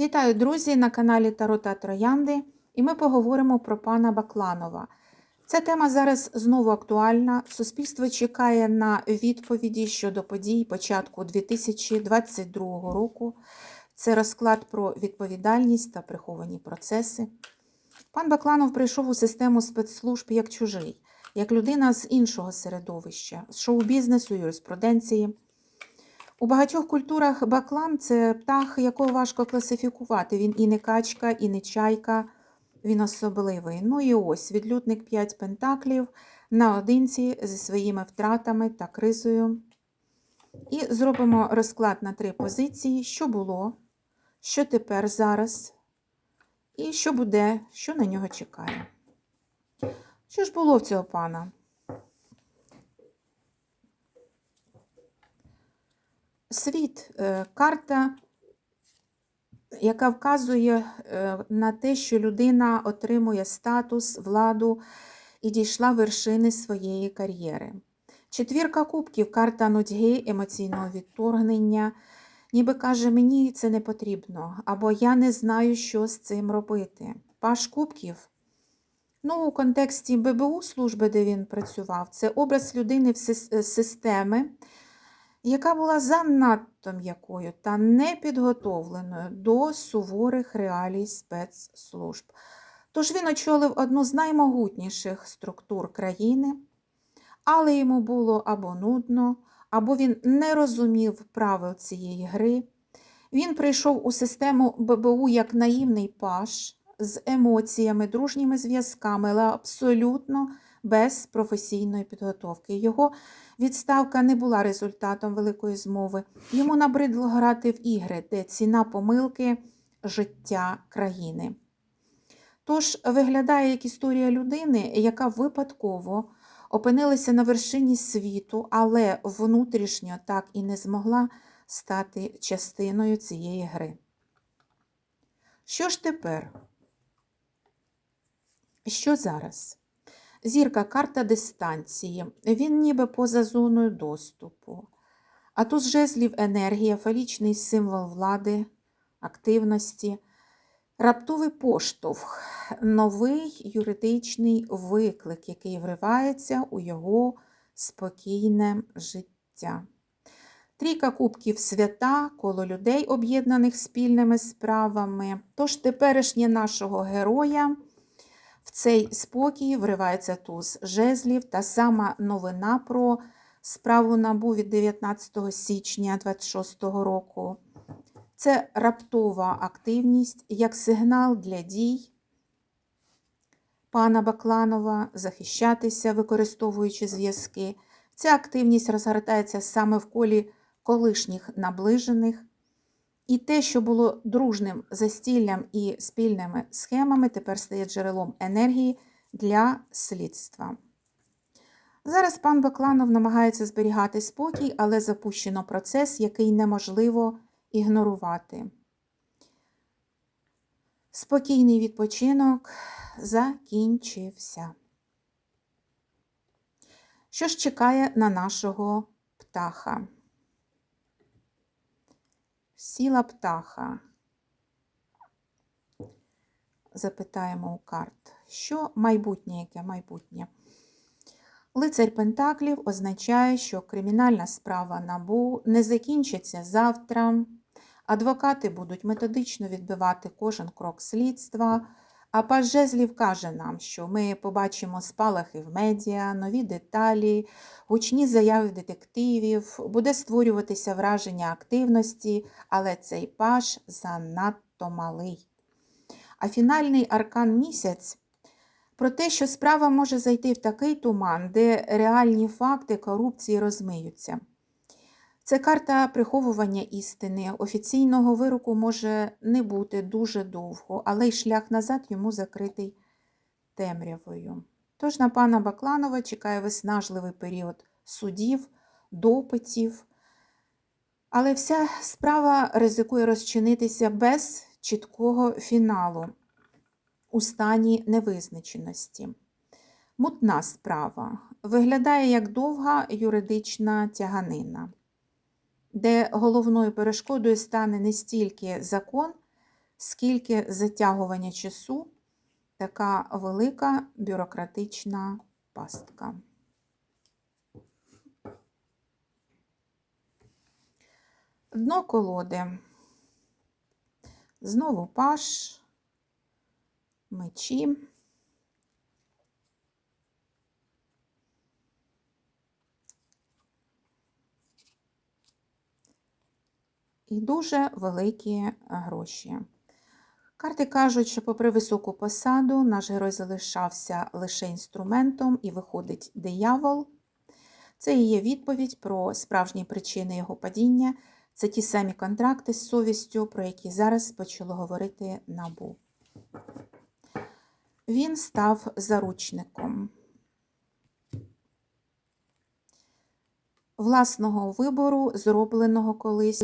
Вітаю, друзі, на каналі Таро та Троянди, і ми поговоримо про пана Бакланова. Ця тема зараз знову актуальна. Суспільство чекає на відповіді щодо подій початку 2022 року. Це розклад про відповідальність та приховані процеси. Пан Бакланов прийшов у систему спецслужб як чужий, як людина з іншого середовища, з шоу-бізнесу, юриспруденції. У багатьох культурах баклан це птах, якого важко класифікувати. Він і не качка, і не чайка, він особливий. Ну і ось відлюдник 5 пентаклів наодинці зі своїми втратами та кризою. І зробимо розклад на три позиції: що було, що тепер зараз, і що буде, що на нього чекає. Що ж було в цього пана? Світ е, карта, яка вказує е, на те, що людина отримує статус, владу і дійшла вершини своєї кар'єри. Четвірка кубків карта нудьги, емоційного відторгнення. Ніби каже, мені це не потрібно, або я не знаю, що з цим робити. Паш кубків. Ну, у контексті ББУ служби, де він працював, це образ людини в системи, яка була занадто м'якою та непідготовленою до суворих реалій спецслужб. Тож він очолив одну з наймогутніших структур країни, але йому було або нудно, або він не розумів правил цієї гри. Він прийшов у систему ББУ як наївний паш з емоціями, дружніми зв'язками, але абсолютно без професійної підготовки. Його відставка не була результатом великої змови. Йому набридло грати в ігри, де ціна помилки життя країни. Тож виглядає як історія людини, яка випадково опинилася на вершині світу, але внутрішньо так і не змогла стати частиною цієї гри. Що ж тепер? Що зараз? Зірка карта дистанції. Він ніби поза зоною доступу. А тут жезлів енергія, фалічний символ влади, активності, раптовий поштовх, новий юридичний виклик, який вривається у його спокійне життя. Трійка кубків свята, коло людей, об'єднаних спільними справами. Тож теперішнє нашого героя. В цей спокій вривається туз жезлів та сама новина про справу набу від 19 січня 26 року. Це раптова активність як сигнал для дій пана Бакланова захищатися, використовуючи зв'язки. Ця активність розгортається саме в колі колишніх наближених. І те, що було дружним застіллям і спільними схемами, тепер стає джерелом енергії для слідства. Зараз пан Бакланов намагається зберігати спокій, але запущено процес, який неможливо ігнорувати. Спокійний відпочинок закінчився. Що ж чекає на нашого птаха? Сіла птаха. Запитаємо у карт, що майбутнє, яке майбутнє? Лицарь Пентаклів означає, що кримінальна справа набу не закінчиться завтра. Адвокати будуть методично відбивати кожен крок слідства. А паж жезлів каже нам, що ми побачимо спалахи в медіа, нові деталі, гучні заяви детективів, буде створюватися враження активності, але цей паж занадто малий. А фінальний аркан місяць про те, що справа може зайти в такий туман, де реальні факти корупції розмиються. Це карта приховування істини. Офіційного вироку може не бути дуже довго, але й шлях назад йому закритий темрявою. Тож на пана Бакланова чекає виснажливий період судів, допитів. Але вся справа ризикує розчинитися без чіткого фіналу у стані невизначеності. Мутна справа виглядає як довга юридична тяганина де головною перешкодою стане не стільки закон, скільки затягування часу така велика бюрократична пастка. Дно колоди. Знову паш, мечі. І дуже великі е, гроші. Карти кажуть, що, попри високу посаду, наш герой залишався лише інструментом і виходить диявол. Це і є відповідь про справжні причини його падіння. Це ті самі контракти з совістю, про які зараз почало говорити набу. Він став заручником власного вибору, зробленого колись.